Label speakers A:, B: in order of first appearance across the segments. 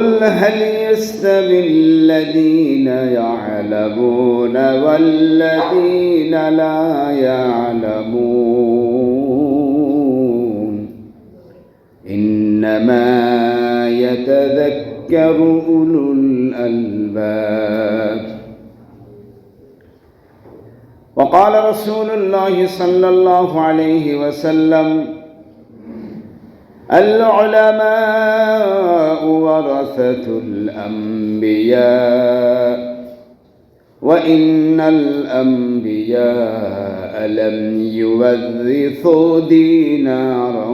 A: قل هل يستوي الذين يعلمون والذين لا يعلمون إنما يتذكر أولو الألباب وقال رسول الله صلى الله عليه وسلم العلماء ورثة الأنبياء وإن الأنبياء لم يورثوا دينارا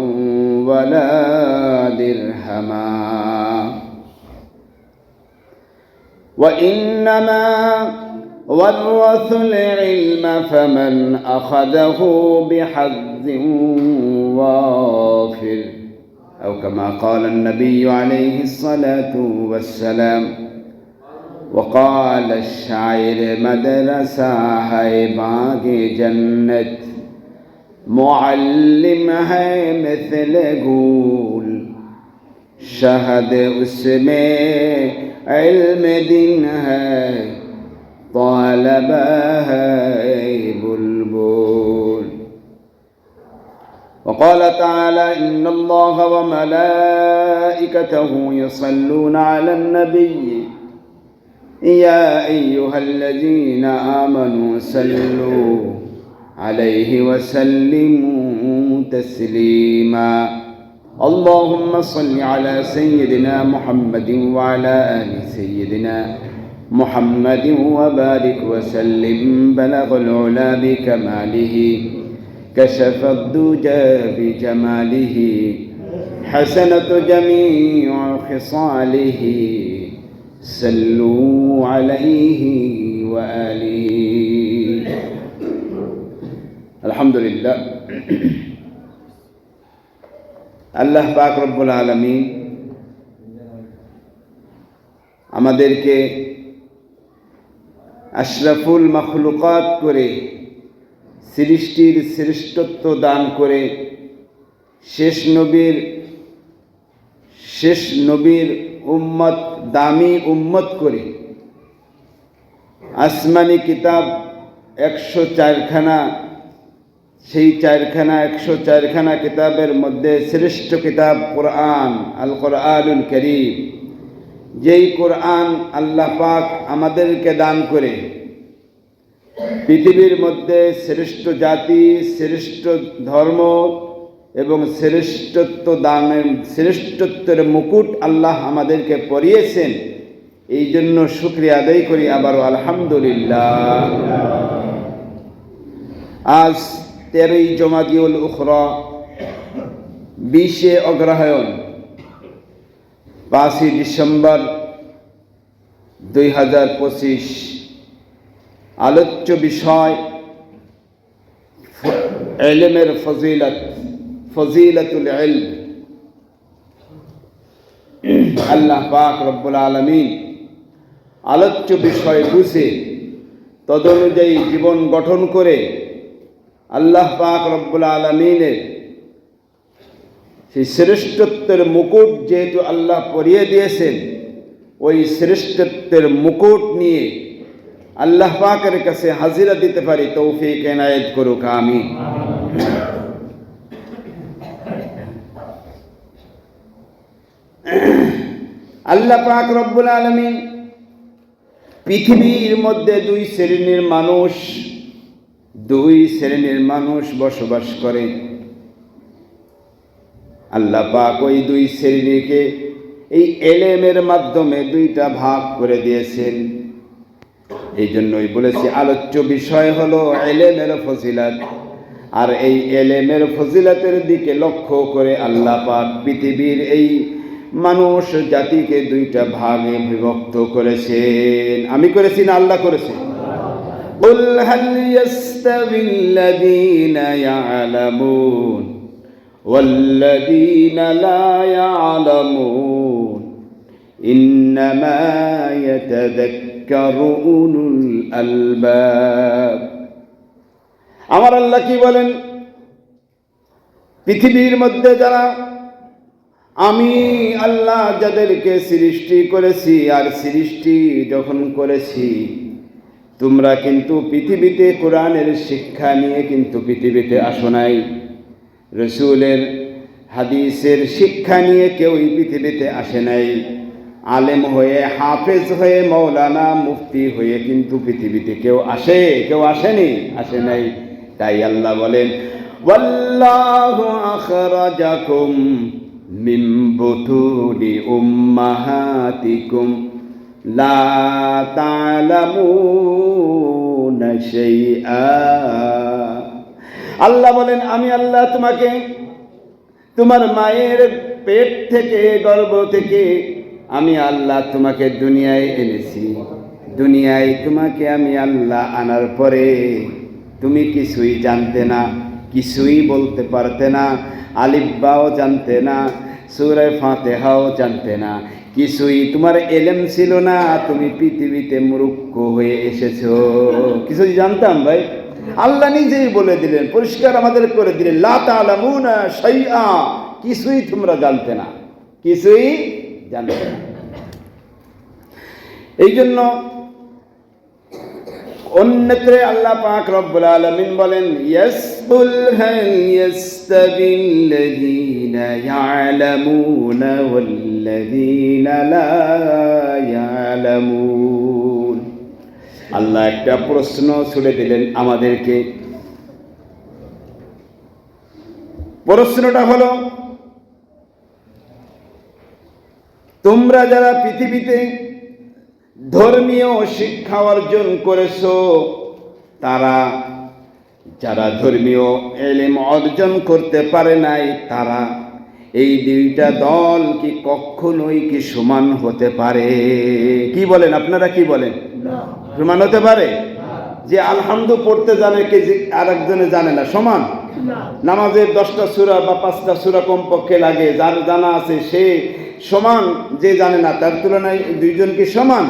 A: ولا درهما. وإنما ورثوا العلم فمن أخذه بحظ وافر. أو كما قال النبي عليه الصلاة والسلام وقال الشاعر مدرسة هاي باقي جنة معلم هاي مثل گول شهد اسمي علم دين هاي طالب هاي بلبول وقال تعالى إن الله وملائكته يصلون على النبي. يا أيها الذين آمنوا صلوا عليه وسلموا تسليما. اللهم صل على سيدنا محمد وعلى آل سيدنا محمد وبارك وسلم. بلغ العلا بكماله. كشف الدجى بجماله حسنة جميع خصاله صلوا عليه وآله الحمد لله আল্লাহ পাক রব্বুল আলমী আমাদেরকে আশরাফুল মখলুকাত করে সৃষ্টির শ্রেষ্ঠত্ব দান করে শেষ নবীর শেষ নবীর উম্মত, দামি উম্মত করে আসমানি কিতাব একশো চারখানা, সেই চারখানা, একশো চারখানা কিতাবের মধ্যে শ্রেষ্ঠ কিতাব কোরআন আল কোরআনুল করিম। যেই কোরআন আল্লাহ পাক আমাদেরকে দান করে পৃথিবীর মধ্যে শ্রেষ্ঠ জাতি, শ্রেষ্ঠ ধর্ম এবং শ্রেষ্ঠত্ব দানের, শ্রেষ্ঠত্বের মুকুট আল্লাহ আমাদেরকে পরিয়েছেন। এই জন্য শুক্রিয়া আদায় করি আবারও আলহামদুলিল্লাহ। আজ তেরোই জমাদিউল উখরা, বিশে অগ্রহায়ণ, পাঁচই ডিসেম্বর দুই হাজার পঁচিশ। আলোচ্য বিষয় এলেমের ফজিলত, ফজিলতুল এলম আল্লাহ পাক রব্বুল আলমিন আলোচ্য বিষয় বুঝে তদনুযায়ী জীবন গঠন করে আল্লাহ পাক রব্বুল আলমিনের সেই শ্রেষ্ঠত্বের মুকুট যেহেতু আল্লাহ পরিয়ে দিয়েছেন, ওই শ্রেষ্ঠত্বের মুকুট নিয়ে আল্লাহ পাকের কাছে হাজিরা দিতে পারি, তৌফিক এনায়েত করুক আমি আল্লাহ পাক রব্বুল আলমী পৃথিবীর মধ্যে দুই শ্রেণির মানুষ, দুই শ্রেণির মানুষ বসবাস করে। আল্লাহ পাক ওই দুই শ্রেণীকে এই এলেমের মাধ্যমে দুইটা ভাগ করে দিয়েছেন। এই জন্যই বলেছি আলোচ্য বিষয় হলো এলেমের ফজিলাত আর এই এলেমের ফজিলাতের দিকে লক্ষ্য করে আল্লাহ পাক পৃথিবীর এই মানুষ জাতিকে দুইটা ভাগে বিভক্ত করেছেন আমি করেছি না আল্লাহ করেছেন قل هل يستوي الذين يعلمون والذين لا يعلمون إنما يتذكر আমার আল্লাহ কি বলেন? পৃথিবীর মধ্যে যারা আমি আল্লাহ যাদেরকে সৃষ্টি করেছি আর সৃষ্টি যখন করেছি, তোমরা কিন্তু পৃথিবীতে কোরআনের শিক্ষা নিয়ে কিন্তু পৃথিবীতে আসো নাই। রসুলের হাদিসের শিক্ষা নিয়ে কেউই পৃথিবীতে আসে নাই। আলেম হয়ে, হাফেজ হয়ে, মৌলানা মুফতি হয়ে কিন্তু পৃথিবীতে কেউ আসে, কেউ আসেনি, আসে নাই। তাই আল্লাহ বলেন আল্লাহ বলেন, আমি আল্লাহ তোমাকে, তোমার মায়ের পেট থেকে, গর্ভ থেকে আমি আল্লাহ তোমাকে দুনিয়ায় এনেছি। দুনিয়ায় তোমাকে আমি আল্লাহ আনার পরে তুমি কিছুই জানতে না, কিছুই বলতে পারতে না আলিব্বাও জানতে না, সুরে ফাতেহাও জানতে না, কিছুই তোমার এলেম ছিল না, তুমি পৃথিবীতে মুরুক্ষ হয়ে এসেছ। কিছুই জানতাম ভাই? আল্লাহ নিজেই বলে দিলেন, পরিষ্কার আমাদের করে দিলেন লাতালামুনা শাইআ, কিছুই তোমরা জানতে না। কিছুই জানতে এই জন্য অন্যত্রে আল্লাহ পাক রব্বুল আলামিন বলেন, ইয়াসবুল হাল ইয়াস্তাবিল্লাযীনা ইয়ালামুনা ওয়াল্লাযীনা লা ইয়ালামুন। আল্লাহ একটা প্রশ্ন ছুড়ে দিলেন আমাদেরকে। প্রশ্নটা হলো তোমরা যারা পৃথিবীতে ধর্মীয় শিক্ষা অর্জন করেছ তারা যারা ধর্মীয় এলেম অর্জন করতে পারে নাই তারা এই দুইটা দল কি কখনোই কি সমান হতে পারে? কি বলেন আপনারা কি বলেন? সমান হতে পারে? যে আলহামদু পড়তে জানে কে যে আর একজনে জানে না সমান? নামাজের দশটা সুরা বা পাঁচটা সুরা কমপক্ষে লাগে যার জানা আছে সে সমান যে জানে না তার তুলনায় দুইজন কি সমান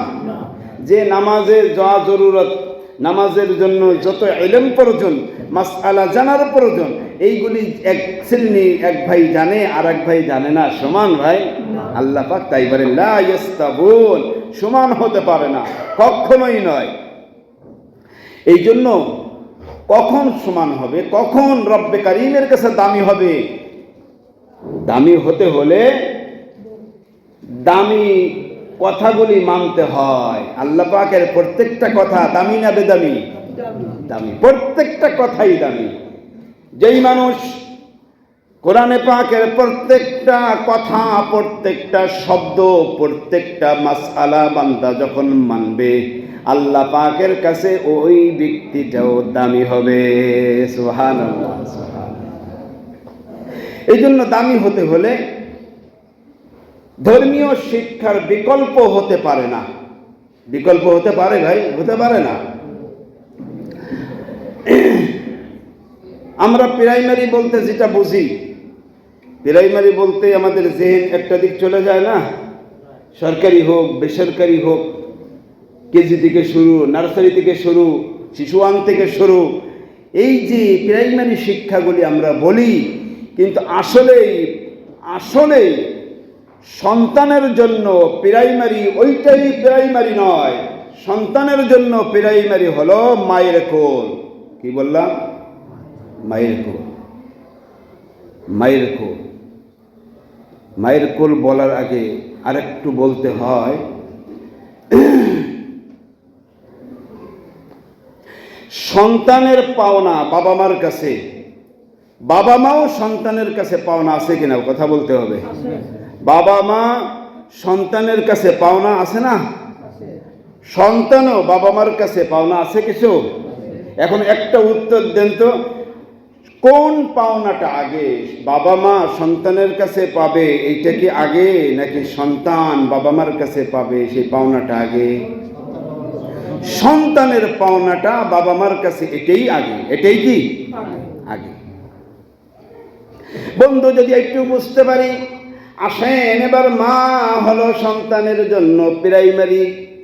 A: যে নামাজের যা জরুরত নামাজের জন্য যত এলেম প্রয়োজন মাস আলা জানার প্রয়োজন এইগুলি এক শ্রেণি এক ভাই জানে আর এক ভাই জানে না সমান ভাই? আল্লাহ পাক তাই বলেন লা ইয়াস্তাবুন সমান হতে পারে না কখনোই নয়। এই জন্য কখন সমান হবে কখন রব্বে কারিমের কাছে দামি হবে? দামি হতে হলে দামি কথাগুলি মানতে হয়। আল্লাহ পাকের প্রত্যেকটা কথা দামি না বেদামি? দামি। প্রত্যেকটা কথাই দামি। যেই মানুষ কোরআনে পাকের প্রত্যেকটা কথা, প্রত্যেকটা শব্দ, প্রত্যেকটা মাসআলা বান্দা যখন মানবে, আল্লাহ পাকের কাছে ওই ব্যক্তিটাও দামি হবে। সুহান এই জন্য দামি হতে হলে ধর্মীয় শিক্ষার বিকল্প হতে পারে না। বিকল্প হতে পারে ভাই, হতে পারে না। আমরা প্রাইমারি বলতে যেটা বুঝি প্রাইমারি বলতে আমাদের জেহেন একটা দিক চলে যায় না? সরকারি হোক, বেসরকারি হোক, কেজি থেকে শুরু, নার্সারি থেকে শুরু, শিশু শিশুয়ান থেকে শুরু, এই যে প্রাইমারি শিক্ষাগুলি আমরা বলি, কিন্তু আসলেই আসলেই সন্তানের জন্য প্রাইমারি ওইটাই প্রাইমারি নয়। সন্তানের জন্য প্রাইমারি হলো মায়ের কোল। কি বললাম? মায়ের কোল। মায়ের কোল। মায়ের কোল বলার আগে আরেকটু বলতে হয়, সন্তানের পাওনা বাবা মার কাছে। বাবা মাও সন্তানের কাছে পাওনা আছে কিনা, কথা বলতে হবে। বাবা মা সন্তানের কাছে পাওনা আছে না? সন্তানও বাবা মার কাছে পাওনা আছে কিছু? এখন একটা উত্তর দেন তো, কোন পাওনাটা আগে? বাবা মা সন্তানের কাছে পাবে, এইটা কি আগে? নাকি সন্তান বাবা মার কাছে পাবে, সেই পাওনাটা আগে? সন্তানের পাওনাটা বাবা মার কাছে, এটাই আগে। এটাই কি? আগে। বন্ধু, যদি একটু বুঝতে পারি আসেন, এবার মা হলো সন্তানের জন্য প্রাইমারি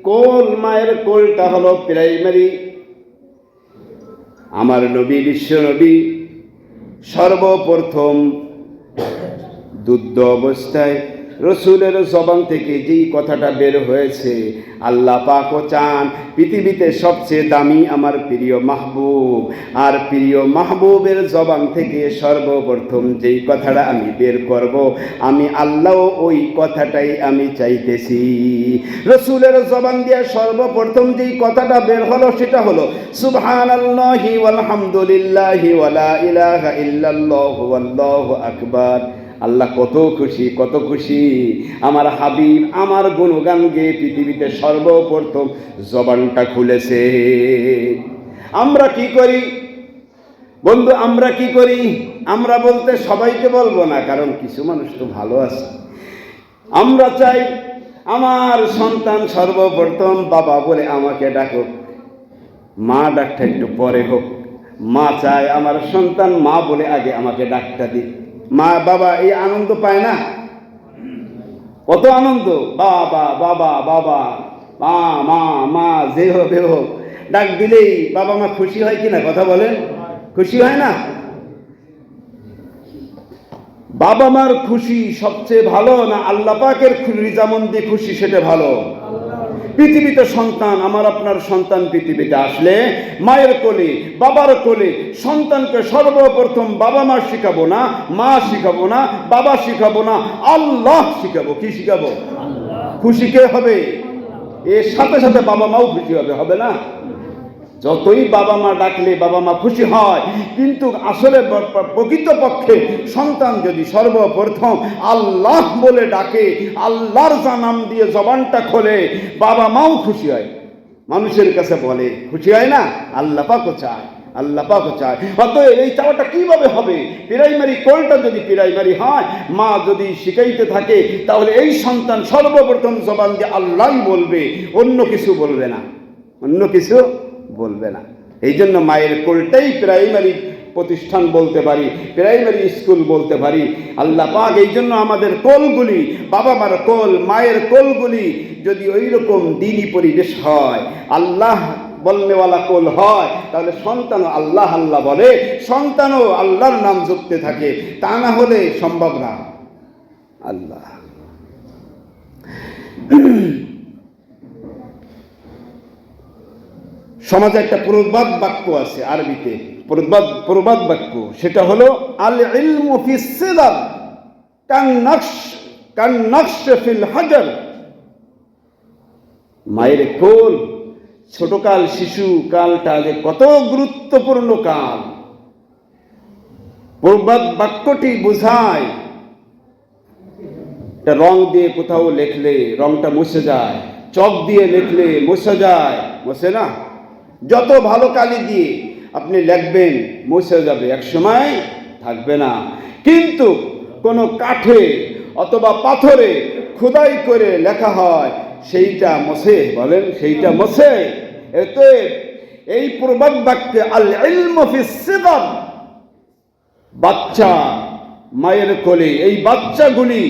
A: কোল মায়ের কোলটা হলো প্রাইমারি আমার নবী, বিশ্ব নবী, সর্বপ্রথম দুধ অবস্থায় রসুলের জবান থেকে যেই কথাটা বের হয়েছে, আল্লাহ পাকও চান পৃথিবীতে সবচেয়ে দামি আমার প্রিয় মাহবুব। আর প্রিয় মাহবুবের জবান থেকে সর্বপ্রথম যেই কথাটা আমি বের করব, আমি আল্লাহ ওই কথাটাই আমি চাইতেছি। রসুলের জবান দিয়ে সর্বপ্রথম যেই কথাটা বের হলো সেটা হলো সুবহান আল্লাহি আলহামদুলিল্লাহি ওয়ালা ইলাহা ইল্লাল্লাহু আল্লাহু আকবার। আল্লাহ কত খুশি কত খুশি। আমার হাবিব আমার গুণগান গেয়ে পৃথিবীতে সর্বপ্রথম জবানটা খুলেছে। আমরা কি করি? বন্ধু, আমরা কি করি? আমরা বলতে সবাইকে বলব না, কারণ কিছু মানুষ তো ভালো আছে। আমরা চাই আমার সন্তান সর্বপ্রথম বাবা বলে আমাকে ডাকুক। মা ডাকটা একটু পরে হোক। মা চায় আমার সন্তান মা বলে আগে আমাকে ডাকটা দিক। মা বাবা এই আনন্দ পায় না? কত আনন্দ? বাবা বাবা বাবা, মা মা মা, যে হবে হোক। ডাক দিলেই বাবা মা খুশি হয় কিনা কথা বলেন? খুশি হয় না? বাবা মার খুশি সবচেয়ে ভালো না আল্লাহ পাকের রিজামন্দি খুশি সেটা ভালো? পৃথিবীতে সন্তান আমার আপনার সন্তান পৃথিবীতে আসলে মায়ের কোলে বাবার কোলে সন্তানকে সর্বপ্রথম বাবা মা শিখাবো না মা শিখাবো না বাবা শিখাবো না আল্লাহ শিখাবো। কি শিখাবো? খুশি কে হবে? এর সাথে সাথে বাবা মাও খুশি হবে হবে না? যতই বাবা মা ডাকলে বাবা মা খুশি হয়, কিন্তু আসলে প্রকৃতপক্ষে সন্তান যদি সর্বপ্রথম আল্লাহ বলে ডাকে, আল্লাহর নাম দিয়ে জবানটা খোলে, বাবা মাও খুশি হয়। মানুষের কাছে বলে, খুশি হয় না? আল্লাহ পাকও চায়, আল্লাহ পাকও চায়। অতএব এই চাওয়াটা কীভাবে হবে? প্রাইমারি কোলটা যদি প্রাইমারি হয়, মা যদি শিখাইতে থাকে, তাহলে এই সন্তান সর্বপ্রথম জবান দিয়ে আল্লাহই বলবে, অন্য কিছু বলবে না। অন্য কিছু বলবে না। এই জন্য মায়ের কোলটাই প্রাইমারি প্রতিষ্ঠান বলতে পারি প্রাইমারি স্কুল বলতে পারি। আল্লাহ পাক এই জন্য আমাদের কোলগুলি বাবা মার কোল, মায়ের কোলগুলি যদি ওই রকম দিনই পরিবেশ হয়, আল্লাহ বলনেওয়ালা কোল হয়, তাহলে সন্তানও আল্লাহ আল্লাহ বলে, সন্তানও আল্লাহর নাম যুক্তে থাকে। তা না হলে সম্ভব না। আল্লাহ। সমাজে একটা প্রবাদ বাক্য আছে আরবিতে, প্রবাদ প্রবাদ বাক্য। সেটা হলো আল ইলমু ফি সিদার, কান নকশ কান নকশ ফিল হাজার। মায়ের কোল, ছোটকাল শিশু, কালটা যে কত গুরুত্বপূর্ণ কাল। প্রবাদ বাক্যটি বোঝায় এটা রং দিয়ে কোথাও লেখলে রংটা মুছে যায়, চক দিয়ে লেখলে মুছে যায় মুছে না? যত ভালো কালি দিয়ে আপনি লিখবেন, মুছে যাবে। এক সময় থাকবে না। কিন্তু কোনো কাঠে অথবা পাথরে খোদাই করে লেখা হয়, সেইটা মশে বলেন, সেইটা মশে এতে এই প্রবাদ বাক্যে আল ইলমিসিদর বাচ্চা মায়ের কোলে, এই বাচ্চাগুলি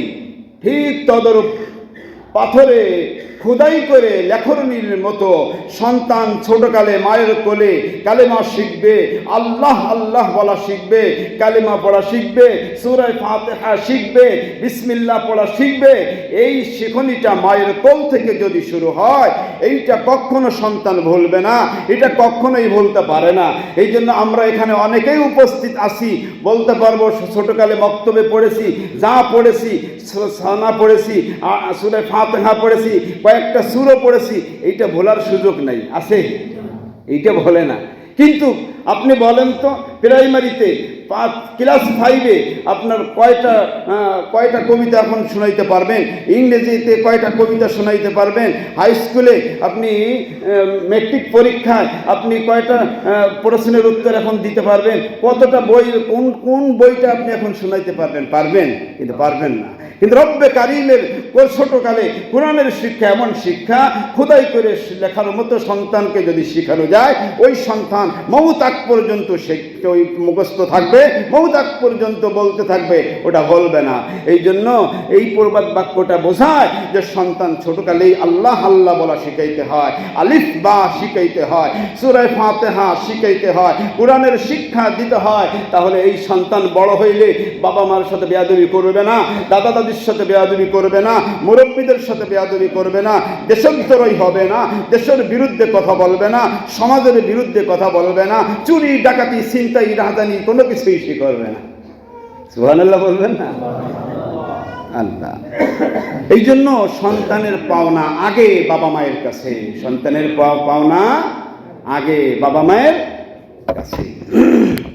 A: ঠিক তদরূপ পাথরে খোদাই করে লেখরনির মতো সন্তান ছোটকালে মায়ের কোলে কালেমা শিখবে, আল্লাহ আল্লাহ বলা শিখবে, কালেমা পড়া শিখবে, সুরায় ফাতেহা শিখবে, বিসমিল্লাহ পড়া শিখবে। এই শিখনিটা মায়ের কোল থেকে যদি শুরু হয়, এইটা কখনো সন্তান ভুলবে না, এটা কখনোই ভুলতে পারে না। এই জন্য আমরা এখানে অনেকেই উপস্থিত আছি, বলতে পারব ছোটকালে বক্তব্যে পড়েছি, যা পড়েছি সানা পড়েছি সুরে ফাতেহা পড়েছি কয়েকটা সুরও পড়েছি, এইটা ভোলার সুযোগ নাই, আছে? এইটা বলে না। কিন্তু আপনি বলেন তো, প্রাইমারিতে পাঁচ ক্লাস ফাইভে আপনার কয়টা কয়টা কবিতা এখন শোনাইতে পারবেন? ইংরেজিতে কয়টা কবিতা শোনাইতে পারবেন? হাই স্কুলে আপনি মেট্রিক পরীক্ষায় আপনি কয়টা প্রশ্নের উত্তর এখন দিতে পারবেন? কতটা বই, কোন কোন বইটা আপনি এখন শোনাইতে পারবেন? পারবেন? কিন্তু পারবেন না। কিন্তু রব্বে কারিমের ছোটকালে কোরআনের শিক্ষা এমন শিক্ষা, খোদাই করে লেখার মতো সন্তানকে যদি শেখানো যায়, ওই সন্তান মমতাক পর্যন্ত সে ওই মুখস্থ থাকবে মমতাক পর্যন্ত বলতে থাকবে, ওটা বলবে না। এই জন্য এই প্রবাদ বাক্যটা বোঝায় যে সন্তান ছোটকালেই আল্লাহ আল্লাহ বলা শিখাইতে হয়, আলিফ বা শিখাইতে হয় সুরায় ফাতেহা শিখাইতে হয়, কোরআনের শিক্ষা দিতে হয়, তাহলে এই সন্তান বড় হইলে বাবা মার সাথে বেয়াদবি করবে না, দাদা দাদির সাথে বেয়াদবি করবে না, মুরব্বীদের সাথে বেয়াদবি করবে না দেশদ্রোহী হবে না, দেশের বিরুদ্ধে কথা বলবে না, সমাজের বিরুদ্ধে কথা বলবে না, চুরি, ডাকাতি ছিনতাই রাহাদানি কোনো কিছুই সে করবে না। সুবহানাল্লাহ বলবেন না? আল্লাহ। এই জন্য সন্তানের পাওনা আগে বাবা মায়ের কাছে, সন্তানের পাও- পাওনা আগে বাবা মায়ের কাছে।